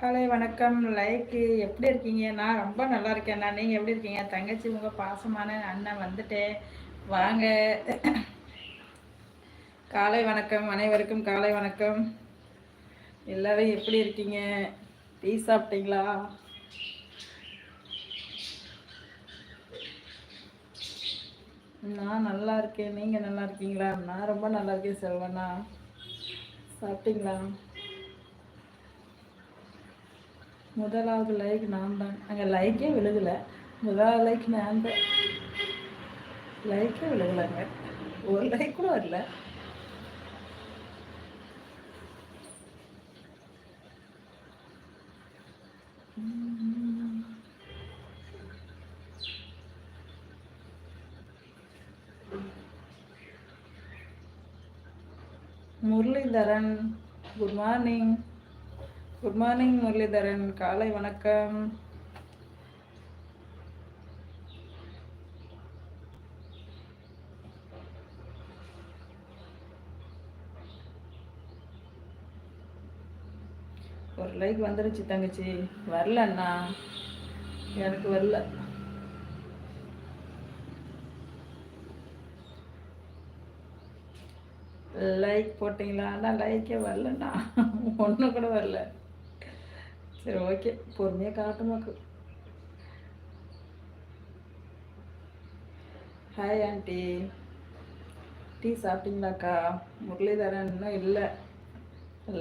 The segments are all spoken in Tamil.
காலை வணக்கம். லைக்கு எப்படி இருக்கீங்க? நான் ரொம்ப நல்லா இருக்கேன் நான் நீங்கள் எப்படி இருக்கீங்க? தங்கச்சி உங்கள் பாசமான அண்ணன் வந்துட்டேன். வாங்க. காலை வணக்கம். அனைவருக்கும் காலை வணக்கம். எல்லாரும் எப்படி இருக்கீங்க? டீ சாப்பிட்டீங்களா? நான் நல்லா இருக்கேன். நீங்கள் நல்லா இருக்கீங்களா? நான் ரொம்ப நல்லா இருக்கேன் செல்வண்ணா. சாப்பிட்டீங்களா? முதலாவது லைக் நான் தான் அங்கே லைக்கே விழுகலை. முதலாவது லைக் நான் தான் லைக்கே விழுகலைங்க ஒரு லைக் கூட வரல. Muralitharan good morning good morning Muralitharan காலை வணக்கம் ஒரு லைக் வந்துருச்சு தங்கச்சி. வரல அண்ணா. எனக்கு வரல. லைக் போட்டிங்களா? ஆனால் லைக்கே வரலண்ணா. ஒன்று கூட வரல. சரி ஓகே பொறுமையாக காட்டுமாக்கு ஹாய் ஆண்டி டீ சாப்பிட்டீங்களாக்கா? முரளிதரன் இன்னும் இல்லை.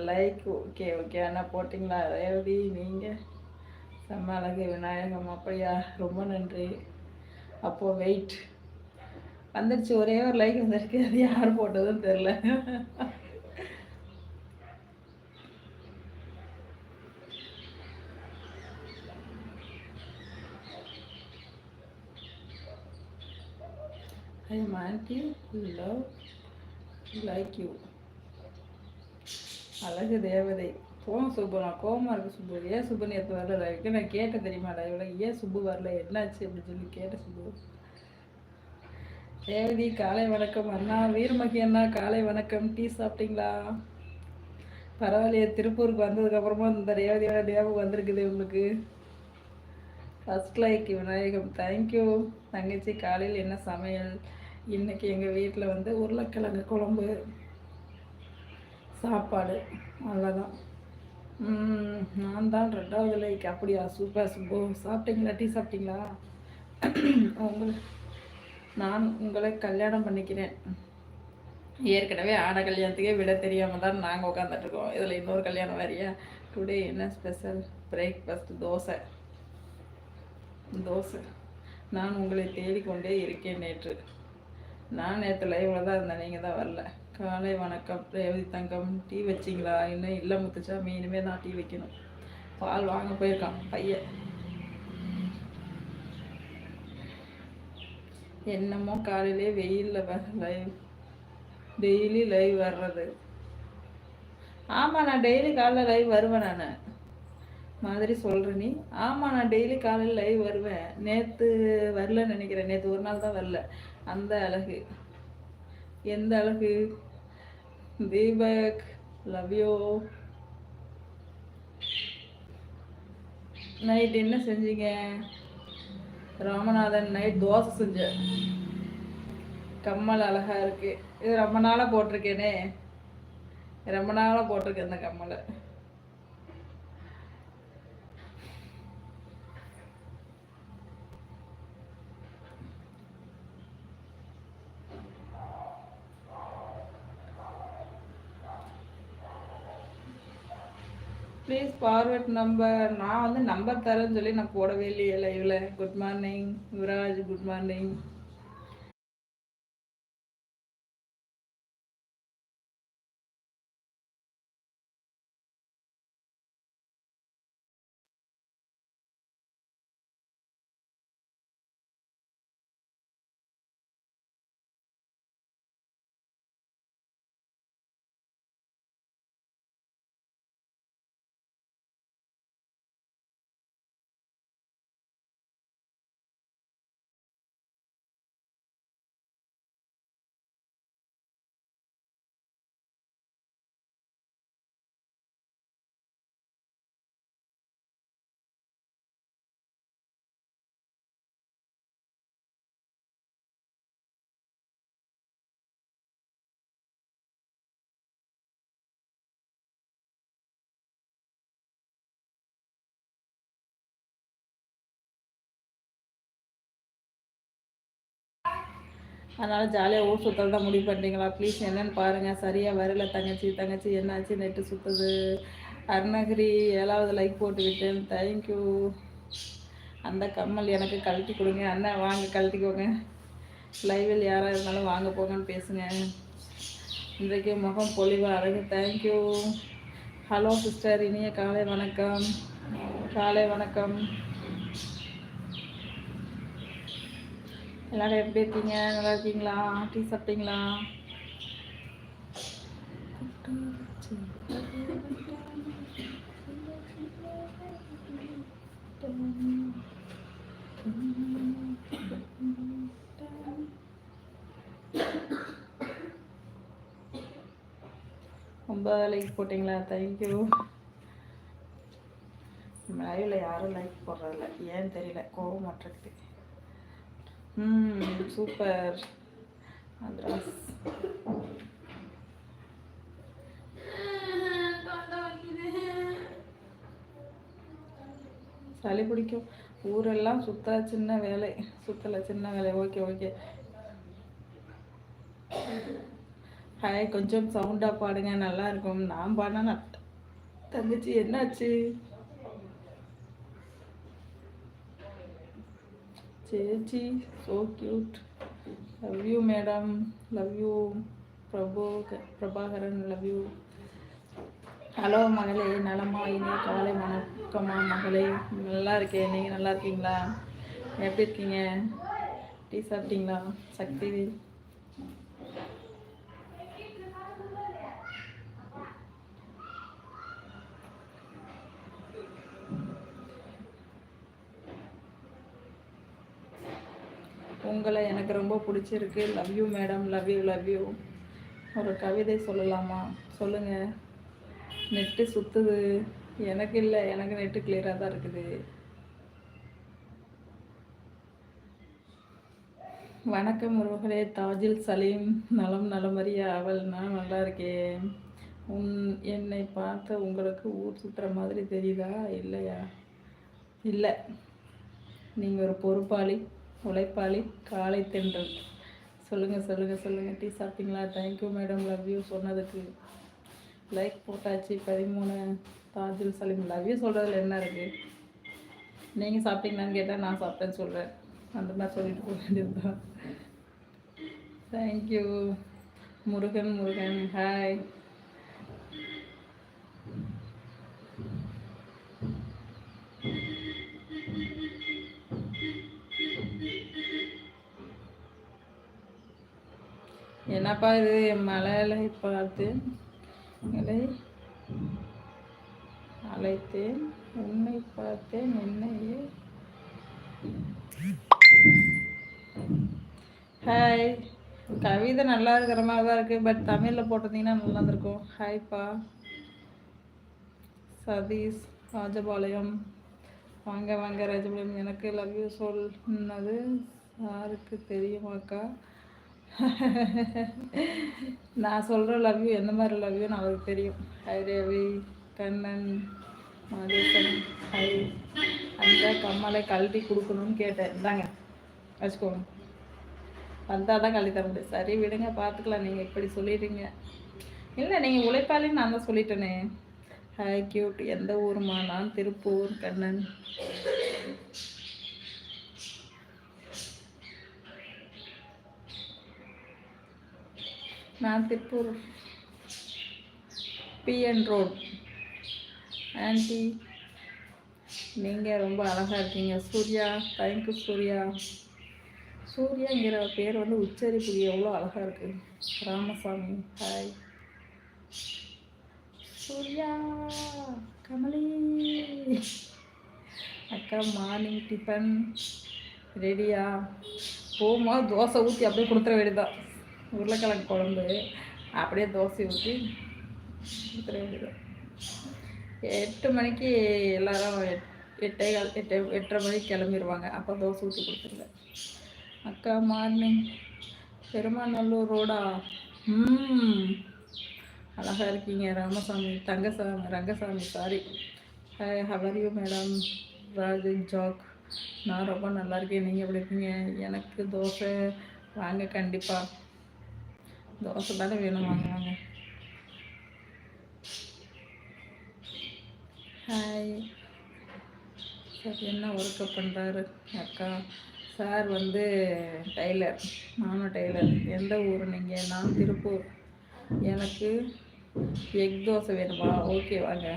லைக் ஓகே ஓகே அண்ணா போட்டிங்களா? ரேவதி நீங்கள் செம்ம அழகு விநாயகம் அப்படியா? ரொம்ப நன்றி. அப்போது வெயிட் வந்துடுச்சு ஒரே ஒரு லைக் வந்திருக்கு. அது யார் போட்டதுன்னு தெரில I am auntie love like you? அழகு தேவதை. போன சுப்பு நான் கோமா இருக்கு சுப்பு ஏன் சுப்பு நேற்று வரல லைவுக்கு நான் கேட்டேன் தெரியுமா லைவ்ல ஏன் சுப்பு வரல? என்னாச்சு? அப்படின்னு சொல்லி கேட்டேன் சுப்பு தேவதி காலை வணக்கம் அண்ணா. வீரமகி அண்ணா காலை வணக்கம். டீ சாப்பிட்டீங்களா? பரவாயில்லையே. திருப்பூருக்கு வந்ததுக்கப்புறமா இந்த ரேவதியோட ஞாபகம் வந்திருக்குது உங்களுக்கு. First like Vinayagam. தேங்க்யூ தங்கச்சி காலையில் என்ன சமையல்? இன்றைக்கி எங்கள் வீட்டில் வந்து உருளைக்கிழங்கு குழம்பு சாப்பாடு அவ்வளோதான் நான் தான் ரெண்டாவது லைக் அப்படியா? சூப்பர் சுப்பு. சாப்பிட்டீங்களா? டீ சாப்பிட்டீங்களா? உங்களை நான் உங்களை கல்யாணம் பண்ணிக்கிறேன். ஏற்கனவே ஆன கல்யாணத்துக்கே விட தெரியாமல் தான் நாங்கள் உட்காந்துட்ருக்கோம் இதில் இன்னொரு கல்யாணம் வரையா டுடே என்ன ஸ்பெஷல் பிரேக்ஃபாஸ்ட் தோசை. தோசை. நான் உங்களை தேடிக்கொண்டே இருக்கேன் நேற்று. நான் நேற்று லைவில் தான் இருந்தேன். நீங்கள் தான் வரல. காலை வணக்கம். ரேவதி தங்கம் டீ வச்சிங்களா? இன்னும் இல்லை முத்துச்சாமி இனிமேல் தான் டீ வைக்கணும். பால் வாங்க போயிருக்கான் பையன். என்னமோ காலையிலே வெயிலில் லைவ் டெய்லி லைவ் வர்றது. ஆமாம் நான் டெய்லி காலைல லைவ் வருவேன் நான். மாதிரி சொல்கிற நீ. ஆமாம் நான் டெய்லி காலையில் லைவ் வருவேன். நேற்று வரலன்னு நினைக்கிறேன். நேற்று ஒரு நாள் தான் வரல. அந்த அழகு. எந்த அழகு? தீபக் லவ்யோ நைட் என்ன செஞ்சீங்க? ராமநாதன் நைட் தோசை செஞ்சேன் கம்மல் அழகா இருக்கு. இது ரொம்ப நாளாக போட்டிருக்கேனே. ரொம்ப நாளாக போட்டிருக்கேன் இந்த கம்மலை. ப்ளீஸ் ஃபார்வர்ட் நம்பர் நான் வந்து நம்பர் தரேன்னு சொல்லி நான் போடவே இல்லையே லைவில் good morning Yuvaraj good morning அதனால் ஜாலியாக ஊர் சுத்தல் தான் முடிவு பண்ணுறீங்களா ப்ளீஸ் என்னென்னு பாருங்கள் சரியாக வரல. தங்கச்சி தங்கச்சி என்னாச்சு? நெட்டு சுற்றுது அருணகிரி ஏழாவது லைக் போட்டு விட்டேன். தேங்க்யூ அந்த கம்மல் எனக்கு கழட்டி கொடுங்க. அண்ணன் வாங்க கழட்டிக்கோங்க. லைவில் யாராக இருந்தாலும் வாங்க போங்கன்னு பேசுங்க. இன்றைக்கு முகம் பொலிவாக அழகு. தேங்க்யூ ஹலோ சிஸ்டர் இனிய காலை வணக்கம். காலை வணக்கம். எல்லோரும் எப்படி இருக்கீங்க? நல்லா இருக்கீங்களா? டீ சாப்பிட்டீங்களா? ரொம்ப லைக் போட்டிங்களா? தேங்க்யூ லைவில் யாரும் லைக் போடுறதில்ல. ஏன்னு தெரியல. கோபம் மாட்டிருக்குது ம் சூப்பர் மദ്രാஸ் சளி பிடிக்கும். ஊரெல்லாம் சுத்த சின்ன வேலை. சுத்தலை சின்ன வேலை. ஓகே ஓகே ஹாய் கொஞ்சம் சவுண்டாக பாடுங்க. நல்லா இருக்கும். நான் பாடினா தங்கச்சி என்னாச்சு? சேச்சி so cute love you madam love you Prabhu Prabhakaran love you hello மகளே நலமா இனி காலை வணக்கமா மகளே. நல்லா இருக்கேன் நீங்கள் நல்லா இருக்கீங்களா? எப்படி இருக்கீங்க? டீ சாப்பிட்டீங்களா? சக்தி உங்களை எனக்கு ரொம்ப பிடிச்சிருக்கு. Love you madam love you love you ஒரு கவிதை சொல்லலாமா? சொல்லுங்கள் நெட்டு சுற்றுது எனக்கு இல்லை எனக்கு நெட்டு கிளியராக தான் இருக்குது. வணக்கம் உறவுகளே தாஜில் சலீம். நலம் நலமறிய அவள் நான் நல்லா இருக்கேன். உன் என்னை பார்த்த உங்களுக்கு ஊர் சுற்றுற மாதிரி தெரியுதா? இல்லையா? இல்லை. நீங்கள் ஒரு பொறுப்பாளி. உழைப்பாளி காலை தென்றல். சொல்லுங்கள் சொல்லுங்கள் சொல்லுங்கள் டீ சாப்பிட்டீங்களா? Thank you madam love you சொன்னதுக்கு. லைக் போட்டாச்சு பதிமூணு. தாஜுல் சலீம் லவ் யூ சொல்கிறதுல என்ன இருக்குது நீங்கள் சாப்பிட்டீங்களான்னு கேட்டால் நான் சாப்பிட்டேன்னு சொல்கிறேன் அந்த மாதிரி சொல்லிட்டு போக வேண்டியது தான் தேங்க்யூ முருகன் முருகன். ஹாய் என்னப்பா இது? மலையில பார்த்து மலை அழைத்தேன் உன்னை பார்த்தேன் என்னையே. ஹாய் கவிதை நல்லா இருக்கிற மாதிரி தான் இருக்குது பட் தமிழில் போட்டிருந்தீங்கன்னா நல்லா இருந்திருக்கும். ஹாய்ப்பா சதீஷ் ராஜபாளையம். வாங்க வாங்க ராஜபாளையம். எனக்கு லவ் யூ சொன்னது யாருக்கு தெரியுமாக்கா நான் சொல்கிற லவ் யூ எந்த மாதிரி லவ் யூன்னு அவருக்கு தெரியும். ஹை ரவி கண்ணன் மாதேசன் ஹை அந்த கம்மலை கழட்டி கொடுக்கணும்னு கேட்டேன். இந்தாங்க வச்சுக்கோங்க. வந்தால் தான் கழட்டி தர முடியும். சரி விடுங்க பார்த்துக்கலாம். நீங்கள் இப்படி சொல்லிடுறீங்க. இல்லை நீங்கள் உழைப்பாளின்னு நான் தான் சொல்லிட்டேனே. ஹாய் கியூட் எந்த ஊருமா நான் திருப்பூர் கண்ணன். நான் திருப்பூர். பிஎன் ரோட் ஆண்டி நீங்கள் ரொம்ப அழகாக இருக்கீங்க. சூர்யா தேங்க்யூ சூர்யா. சூர்யாங்கிற பேர் வந்து உச்சரிப்பு எவ்வளோ அழகாக இருக்குது ராமசாமி ஹாய் சூர்யா கமலி. அக்கா மார்னிங் டிஃபன் ரெடியா போமா தோசை ஊற்றி அப்படியே கொடுத்துட வேண்டியதான் உருளைக்கிழங்கு குழம்பு அப்படியே தோசை ஊற்றி கொடுத்துட வேண்டியது எட்டு மணிக்கு எல்லாரும் எட்டே கால் எட்டு எட்டரை மணிக்கு கிளம்பிடுவாங்க அப்போ தோசை ஊற்றி கொடுத்துருங்க. அக்கா மார்னிங். பெருமாநல்லூர் ரோடா? ம் அழகாக இருக்கீங்க. Ramasamy Thangasamy Rangasamy sorry hi madam Raju Jack. நான் ரொம்ப நல்லா இருக்கேன். நீங்கள் எப்படி இருக்கீங்க? எனக்கு தோசை வாங்க கண்டிப்பாக தோசை தானே வேணும் வாங்க வாங்க ஹாய் சார் என்ன ஒர்க்கு பண்ணுறாரு அக்கா சார் வந்து டெய்லர் நானும் டெய்லர் எந்த ஊர் நீங்கள் நான் திருப்பூர். எனக்கு எக் தோசை வேணுமா? ஓகே வாங்க.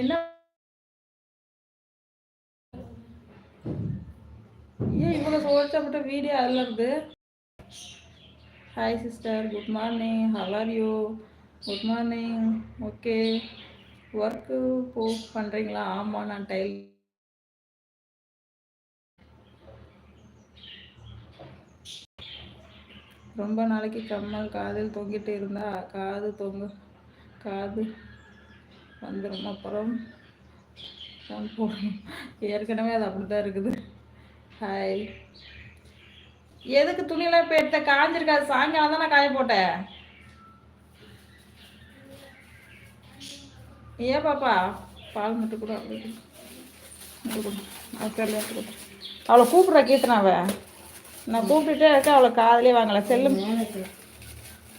என்ன ஏன் இவ்வளோ மட்டும் வீடியோ அதில் இருந்து hi sister good morning how are you good morning okay work போ பண்ணுறீங்களா ஆமாம் நான் டைல் ரொம்ப நாளைக்கு கம்மல் காதில் தொங்கிட்டு இருந்தா காது தொங்கு காது வந்துடும் அப்புறம் ஃபோன் போடணும் ஏற்கனவே அது அப்படி தான் இருக்குது. ஹாய் எதுக்கு துணியெல்லாம் இப்போ எடுத்த? காஞ்சிருக்காது. சாயங்காலம் தான் நான் காய போட்டேன் ஏன் பாப்பா பால் மட்டும் கூட அவளை கூப்பிட்ற கீர்த்தனாவ. நான் கூப்பிட்டுட்டே இருக்கேன். அவளை காதலே வாங்கலை. செல்லும்.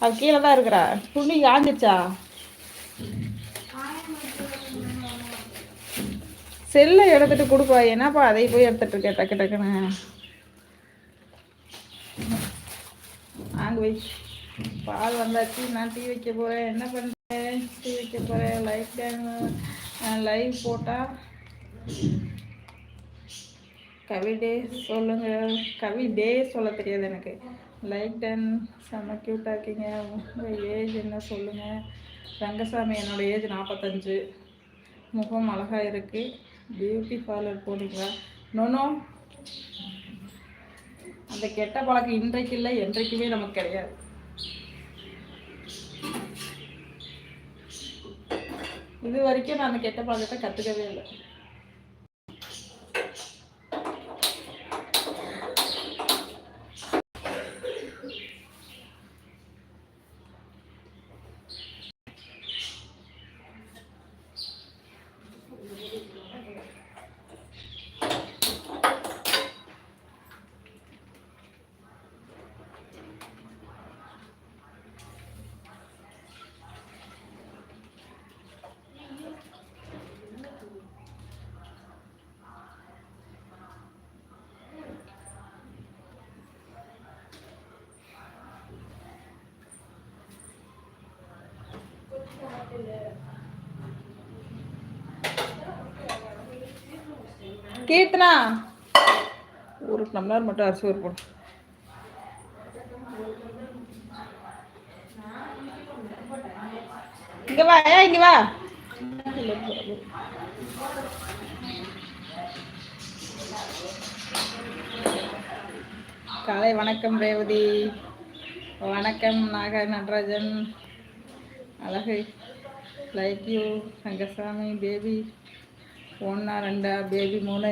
அவள் கீழே தான் இருக்கிறா. துணி காஞ்சிச்சா செல்லை எடுத்துட்டு கொடுப்பா. என்னப்பா அதை போய் எடுத்துட்டு இருக்கேன் டக்கு டக்குன்னு. அங்கே வை பால் வந்தாச்சு. நான் டீ வைக்க போகிறேன் என்ன பண்ணுறேன் டீ வைக்க போகிறேன் லைஃப் டைம் லைவ் போட்டால் கவி டே சொல்லுங்க. கவி டே சொல்ல தெரியாது எனக்கு. லைக் டன் செம்ம க்யூட்டாக இருக்கீங்க. உங்கள் ஏஜ் என்ன சொல்லுங்கள் ரங்கசாமி என்னோடய ஏஜ் நாற்பத்தஞ்சு முகம் அழகாக இருக்குது பியூட்டி பார்லர் போனீங்களா? நோனோ அந்த கெட்ட பழக்கம் இன்றைக்கு இல்லை என்றைக்குமே நமக்கு கிடையாது. இது வரைக்கும் நான் அந்த கெட்ட பழக்கத்தை கற்றுக்கவே இல்லை. கீர்த்தனா. ஒரு டம்ளர் மட்டும் அரிசி ஒரு போடும் இங்க வா ஏ இங்க வா. காலை வணக்கம் ரேவதி. வணக்கம் நாக நடராஜன். அழகு. லைக் யூ ரங்கசாமி பேபி ஒன்றா ரெண்டா பேபி மூணு.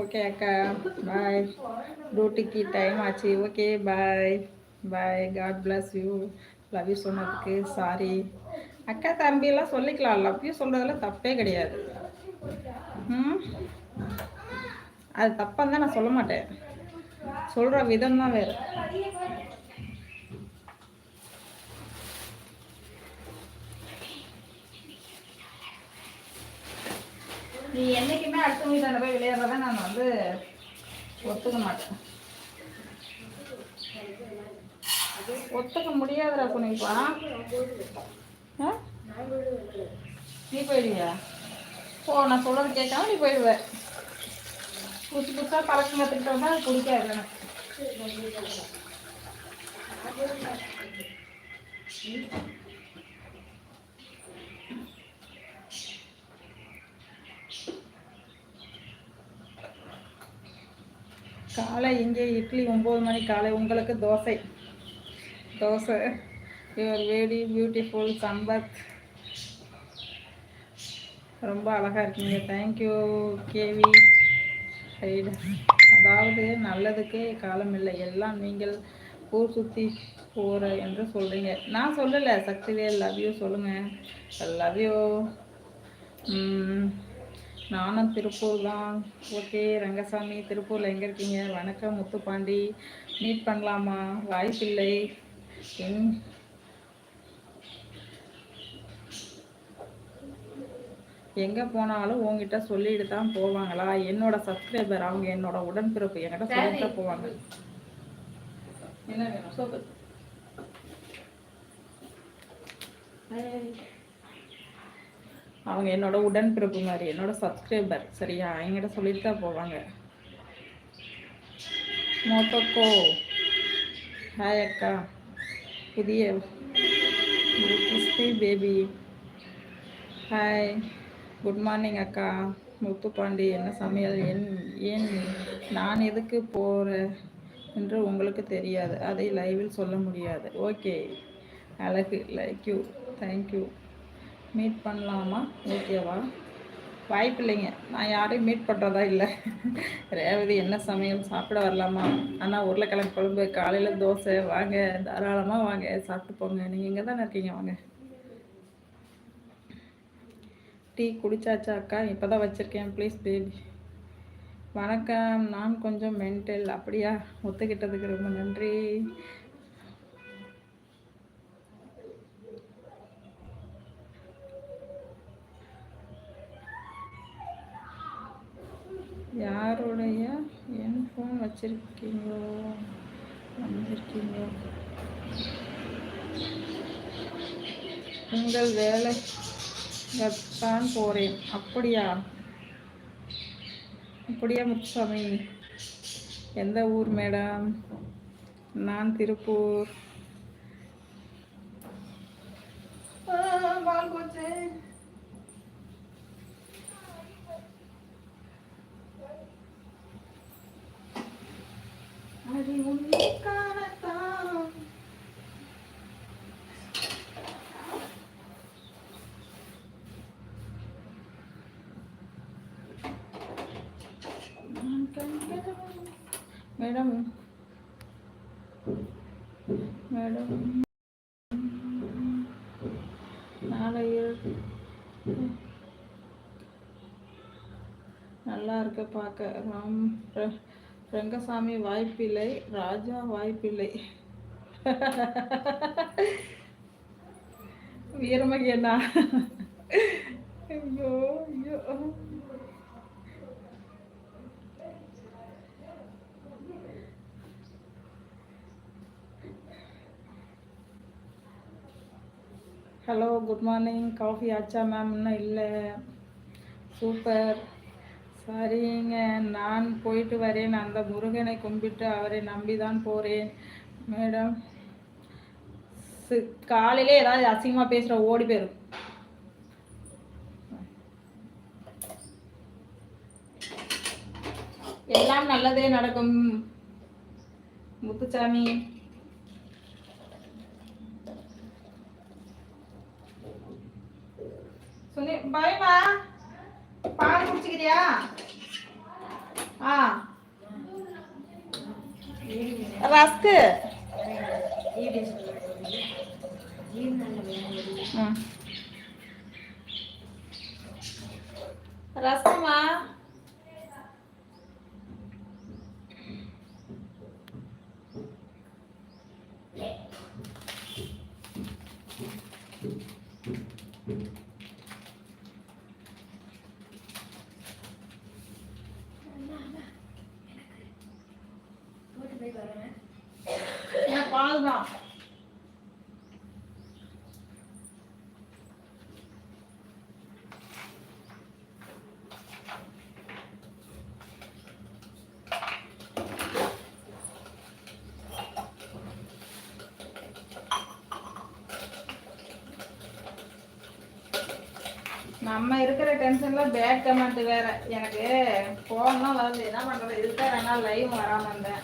ஓகே அக்கா. பாய் டியூட்டிக்கு டைம் ஆச்சு. Okay bye bye god bless you love you சொன்னதுக்கு சாரி அக்கா தம்பியெல்லாம் சொல்லிக்கலாம். லவ் யூ சொல்கிறதுல தப்பே கிடையாது. ம்? அது தப்பாக தான் நான் சொல்ல மாட்டேன். சொல்கிற விதம் தான் வேறு. நீ என்றைக்குமே அடுத்த வீட்டாண்ட போய் விளையாடுறத நான் வந்து ஒத்துக்க மாட்டேன். ஒத்துக்க முடியாதுடா குனிப்பா நீ போயிடுவியா? போ நான் சொல்கிறது கேட்காம நீ போயிடுவேன் புதுசு புதுசாக பழக்கம் கற்றுக்கிட்டோம்னா பிடிக்காது எனக்கு. காலை இங்கே இட்லி ஒம்பது மணி காலை. உங்களுக்கு dosa. Dosa. Your very beautiful Sampath. ரொம்ப அழகாக இருக்கீங்க. தேங்க்யூ கேவி சைடு அதாவது நல்லதுக்கே காலம் இல்லை. எல்லாம் நீங்கள் ஊர் சுற்றி போகிற என்று சொல்கிறீங்க நான் சொல்லலை. சக்திவேல் லவ் யூ சொல்லுங்கள் லவ் யூ நானும் திருப்பூர் தான். ஓகே ரங்கசாமி திருப்பூரில் எங்கே இருக்கீங்க? வணக்கம் முத்துப்பாண்டி. மீட் பண்ணலாமா? வாய்ப்பில்லை. எங் எங்கே போனாலும் உங்ககிட்ட சொல்லிட்டு தான் போவாங்களா? என்னோட சப்ஸ்கிரைபர் அவங்க என்னோட உடன்பிறப்பு என்கிட்ட சொல்லிட்டு போவாங்க. என்ன வேணும்? சோப்பு அவங்க என்னோட உடன்பிறப்பு மாதிரி என்னோட சப்ஸ்கிரைபர் சரியா? என்கிட்ட சொல்லிட்டு தான் போவாங்க. மோட்டோக்கோ ஹாய் அக்கா. புதிய Christy baby hi good morning அக்கா. முத்து பாண்டி என்ன சமையல்? என் ஏன் நான் எதுக்கு போகிறேன் என்று உங்களுக்கு தெரியாது. அதை லைவில் சொல்ல முடியாது. ஓகே அழகு. லைக் யூ தேங்க்யூ மீட் பண்ணலாமா? ஓகேவா வாய்ப்பு இல்லைங்க. நான் யாரையும் மீட் பண்ணுறதா இல்லை. ரேவதி என்ன சமையல்? சாப்பிட வரலாமா? ஆனால் உருளைக்கிழங்கு குழம்பு காலையில் தோசை. வாங்க. தாராளமாக வாங்க. சாப்பிட்டு போங்க. நீங்கள் இங்கே தானே இருக்கீங்க? வாங்க. டீ குடிச்சாச்சா அக்கா? இப்போ தான் வச்சுருக்கேன். ப்ளீஸ் பேபி வணக்கம். நான் கொஞ்சம் மென்டல் அப்படியா? ஒத்துக்கிட்டதுக்கு ரொம்ப நன்றி. வச்சிருக்கீங்களோ வந்திருக்கீங்களோ? உங்கள் வேலை தான் போகிறேன் அப்படியா? அப்படியா முத்துசாமி? எந்த ஊர் மேடம்? நான் திருப்பூர். பால் போச்சு உன்னை காணத்தான் மேடம் மேடம் நாளை நல்லா இருக்க பார்க்க. ராம் ரங்கசாமி வாய்ப்பில்லை ராஜா வாய்ப்பில்லை. வீரமகி அண்ணா. ஐயோ ஐயோ. ஹலோ குட் மார்னிங் காஃபி ஆச்சா மேம் இன்னும் இல்லை. சூப்பர் சரிங்க நான் போயிட்டு வரேன். அந்த முருகனை கும்பிட்டு அவரை நம்பி தான் போகிறேன் மேடம் காலையில காலையிலே ஏதாவது அசிங்கமாக பேசுகிற ஓடி போயிரும் எல்லாம் நல்லதே நடக்கும் முத்துச்சாமி சுனி பயமா? பால் குடிச்சுக்கிறியா? ஆ. ரஸ்க்கு. ம். ரசமா அவ்வளவுதான். நம்ம இருக்கிற டென்ஷன்ல பேட் கமெண்ட் வேற. எனக்கு போன வரது. என்ன பண்றது? இருக்க ரெண்டு நாள் லைவ் வராம இருந்தேன்.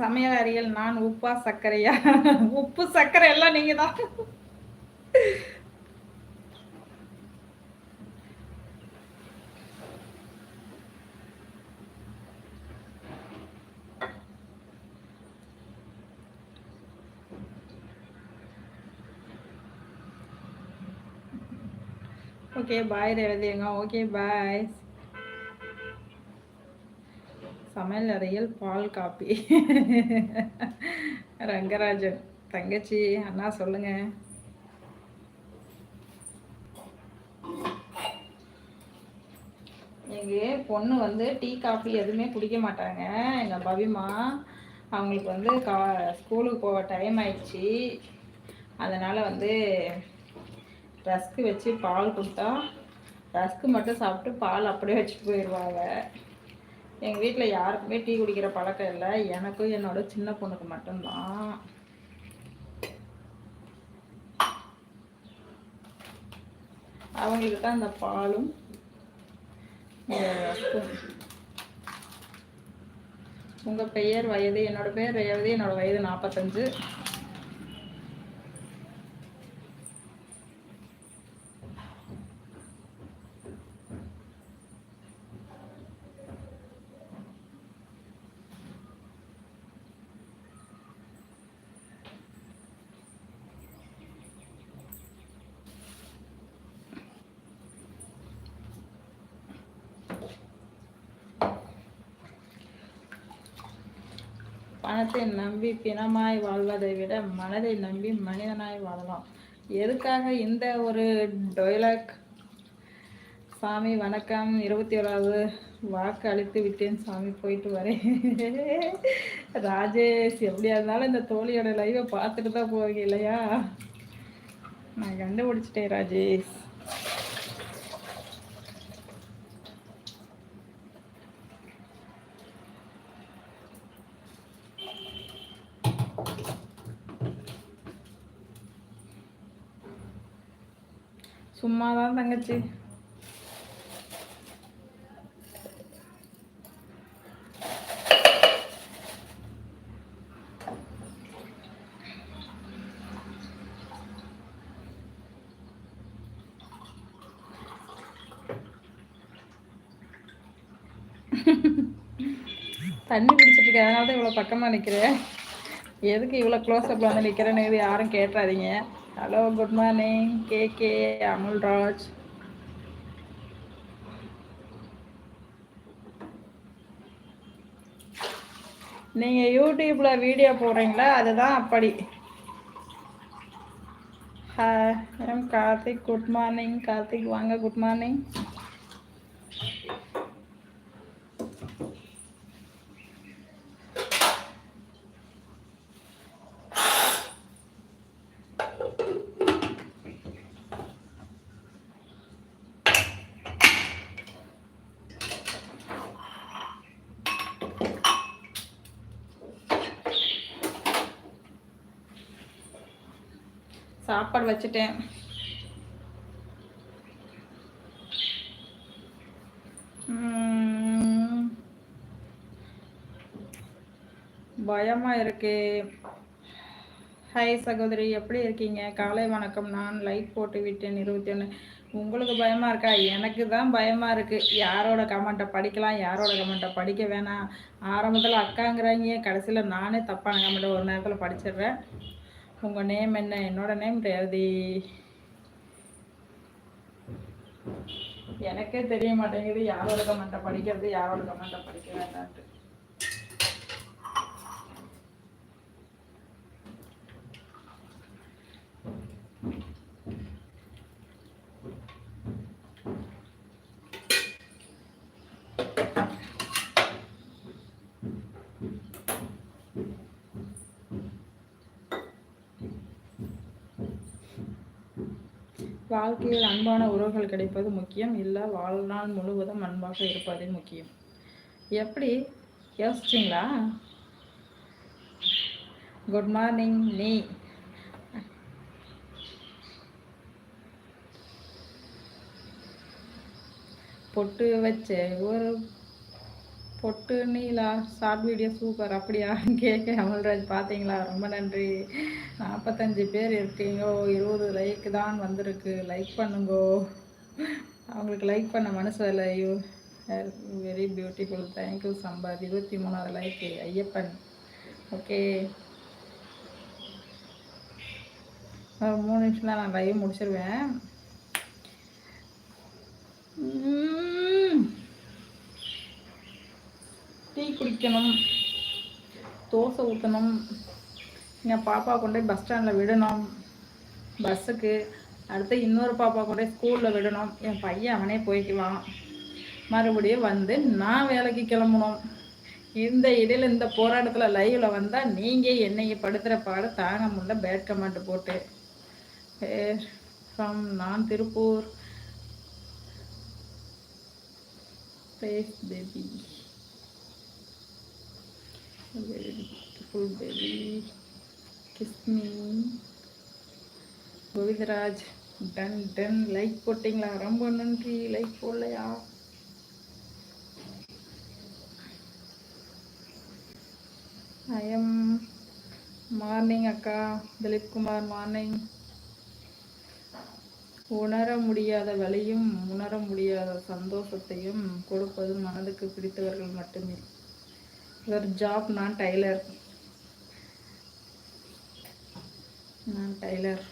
சமையல் அறியல் நான் உப்பா சர்க்கரையா? உப்பு சர்க்கரை எல்லாம் நீங்க தான் ஓகே பாய் ரேவதியங்க ஓகே பாய் சமையல் அறையில் பால் காப்பி. ரங்கராஜன் தங்கச்சி அண்ணா சொல்லுங்க. எங்கள் பொண்ணு வந்து டீ காஃபி எதுவுமே குடிக்க மாட்டாங்க. எங்கள் பவிமா அவங்களுக்கு வந்து கா ஸ்கூலுக்கு போக டைம் ஆயிடுச்சு. அதனால் வந்து ரஸ்க்கு வச்சு பால் கொடுத்தா ரஸ்க்கு மட்டும் சாப்பிட்டு பால் அப்படியே வச்சுட்டு போயிடுவாங்க. எங்கள் வீட்டில் யாருக்குமே டீ குடிக்கிற பழக்கம் இல்லை. எனக்கும் என்னோட சின்ன பொண்ணுக்கு மட்டும்தான். அவங்களுக்கு தான் அந்த பாலும் உங்கள் பெயர் வயது என்னோட பேர் ரேவதி என்னோட வயது நாற்பத்தஞ்சு பணத்தை நம்பி பிணமாய் வாழ்வதை விட மனதை நம்பி மனிதனாய் வாழலாம். எதுக்காக இந்த ஒரு டொய்லாக் சாமி வணக்கம். இருபத்தி ஏழாவது வாக்கு அழித்து விட்டேன். சாமி போயிட்டு வரேன். ராஜேஷ் எப்படியா இருந்தாலும் இந்த தோழியோட லைவை பார்த்துட்டு தான் போவீங்க இல்லையா? நான் கண்டுபிடிச்சிட்டேன் ராஜேஷ். சும்மா தான் தங்கச்சி. தண்ணி குடிச்சிட்டு இருக்கேன். அதனால தான் இவ்வளோ பக்கமாக நிற்கிறேன் எதுக்கு இவ்வளோ க்ளோஸ்அப்பில் வந்து நிற்கிறேன்னு யாரும் கேட்டுறாதீங்க. Hello good morning K K Amulraj நீங்கள் யூடியூப்பில் வீடியோ போடுறீங்களா? அதுதான் அப்படி. M Karthik good morning Karthik வாங்க குட் மார்னிங் சாப்பாடு வச்சுட்டேன். பயமா இருக்கு. ஹாய் சகோதரி எப்படி இருக்கீங்க? காலை வணக்கம். நான் லைக் போட்டு விட்டேன் இருபத்தி ஒன்று உங்களுக்கு பயமா இருக்கா? எனக்கு தான் பயமா இருக்கு. யாரோட கமெண்ட்டை படிக்கலாம்? யாரோட கமெண்ட்டை படிக்க வேணாம். ஆரம்பத்தில் அக்காங்கிறாங்க. கடைசியில் நானே தப்பான கமெண்ட்டை ஒரு நேரத்தில் படிச்சிடுறேன். உங்கள் நேம் என்ன? என்னோட நேம் ரேவதி. எனக்கே தெரிய மாட்டேங்குது. யாரோட கமெண்ட்டை படிக்கிறது? யாரோட கமெண்ட்டை படிக்க வேண்டான்ட்டு வாழ்க்கையில் அன்பான உறவுகள் கிடைப்பது முக்கியம். இல்லை வாழ்நாள் முழுவதும் அன்பாக இருப்பதே முக்கியம். எப்படி? யோசிச்சிங்களா? குட் மார்னிங் நீ. பொட்டு வச்ச ஒரு பொட்டு நீலா ஷார்ட் வீடியோ சூப்பர் அப்படியா? கேட்க அமல்ராஜ் பார்த்தீங்களா ரொம்ப நன்றி. நாற்பத்தஞ்சு பேர் இருக்கீங்கோ. இருபது லைக் தான் வந்திருக்கு. லைக் பண்ணுங்கோ. அவங்களுக்கு லைக் பண்ண மனசு இல்லை ஐயோ வெரி பியூட்டிஃபுல் தேங்க்யூ சம்பாத். இருபத்தி மூணாவது லைக்கு ஐயப்பன். ஓகே ஒரு மூணு நிமிஷம் தான் நான் லைவ் முடிச்சிருவேன். டீ குடிக்கணும் தோசை ஊற்றணும் என் பாப்பா கொண்டு போய் பஸ் ஸ்டாண்டில் விடணும் பஸ்ஸுக்கு அடுத்து இன்னொரு பாப்பா கொண்டு போய் ஸ்கூலில் விடணும். என் பையன் அவனே போய்க்குவான். மறுபடியும் வந்து நான் வேலைக்கு கிளம்பணும். இந்த இடையில இந்த போராட்டத்தில் லைவில் வந்தால் நீங்கள் என்னைய படுத்துகிற பாட தாங்க முடியல பேட் கமெண்ட் போட்டு. ஃப்ரம் நான் Tiruppur. Face baby very beautiful baby kiss me Govindaraj done done like போட்டிங்களா? ரொம்ப நன்றி. லைக் போடலையா? ஐஎம் மார்னிங் அக்கா. திலீப்குமார் மார்னிங் உணர முடியாத வழியும் உணர முடியாத சந்தோஷத்தையும் கொடுப்பது மனதுக்கு பிடித்தவர்கள் மட்டுமே. ஒரு ஜாப் நான் டைலர் நான் டைலர்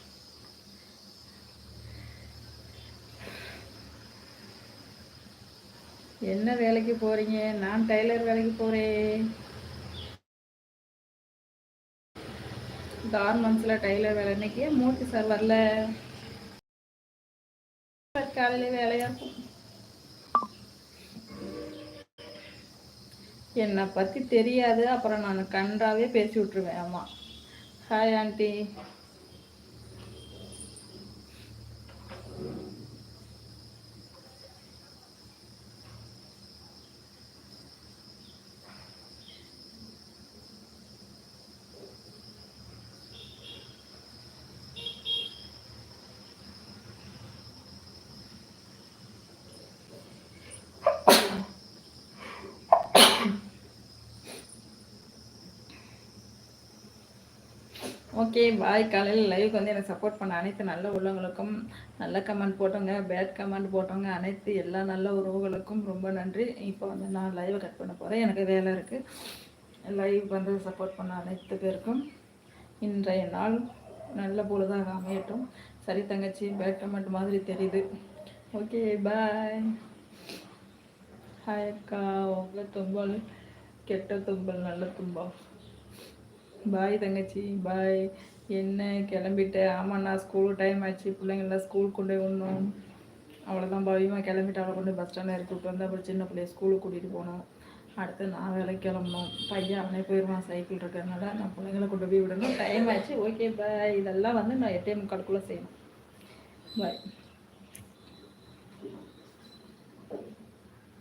என்ன வேலைக்கு போறீங்க? நான் டைலர் வேலைக்கு போகிறேன் கார்மெண்ட்ஸில் டைலர் வேலை. இன்னைக்கு மூர்த்தி சார் வரல? காலையில் வேலையாக இருக்கும். என்னை பற்றி தெரியாது. அப்புறம் நான் கன்றாவே பேசி விட்ருவேன் ஆமாம் ஹாய் ஆண்டி ஓகே பாய் காலையில் லைவுக்கு வந்து எனக்கு சப்போர்ட் பண்ண அனைத்து நல்ல உள்ளவங்களுக்கும் நல்ல கமெண்ட் போட்டோங்க பேட் கமெண்ட் போட்டோங்க. அனைத்து எல்லா நல்ல உறவுகளுக்கும் ரொம்ப நன்றி. இப்போ வந்து நான் லைவை கட் பண்ண போகிறேன் எனக்கு வேலை இருக்குது லைவ் வந்து சப்போர்ட் பண்ண அனைத்து பேருக்கும் இன்றைய நாள் நல்ல பொழுதாக அமையட்டும். சரி தங்கச்சி பேட் கமெண்ட் மாதிரி தெரியுது. ஓகே பாய் ஹாய் அக்கா. உங்கள் தும்பல் கெட்ட தும்பல் நல்ல தும்பல் பாய் தங்கச்சி. பாய் என்ன கிளம்பிட்டேன் ஆமாண்ணா ஸ்கூல் டைம் ஆச்சு. பிள்ளைங்களாம் ஸ்கூல் கொண்டு விடணும். அவ்வளோதான் பவியமாக கிளம்பிட்டு அவளை கொண்டு பஸ் ஸ்டாண்டில் இறக்கி வந்து அப்புறம் சின்ன பிள்ளைய ஸ்கூலுக்கு கூட்டிகிட்டு போகணும். அடுத்து நான் வேலைக்கு கிளம்பணும். பையன் அவனே போயிடுவான் சைக்கிள் இருக்கிறதுனால நான் பிள்ளைங்களை கொண்டு போய் விடணும். டைம் ஆச்சு. ஓகே பாய் இதெல்லாம் வந்து நான் எட்டே முக்காலுக்குள்ளே செய்யணும். பாய்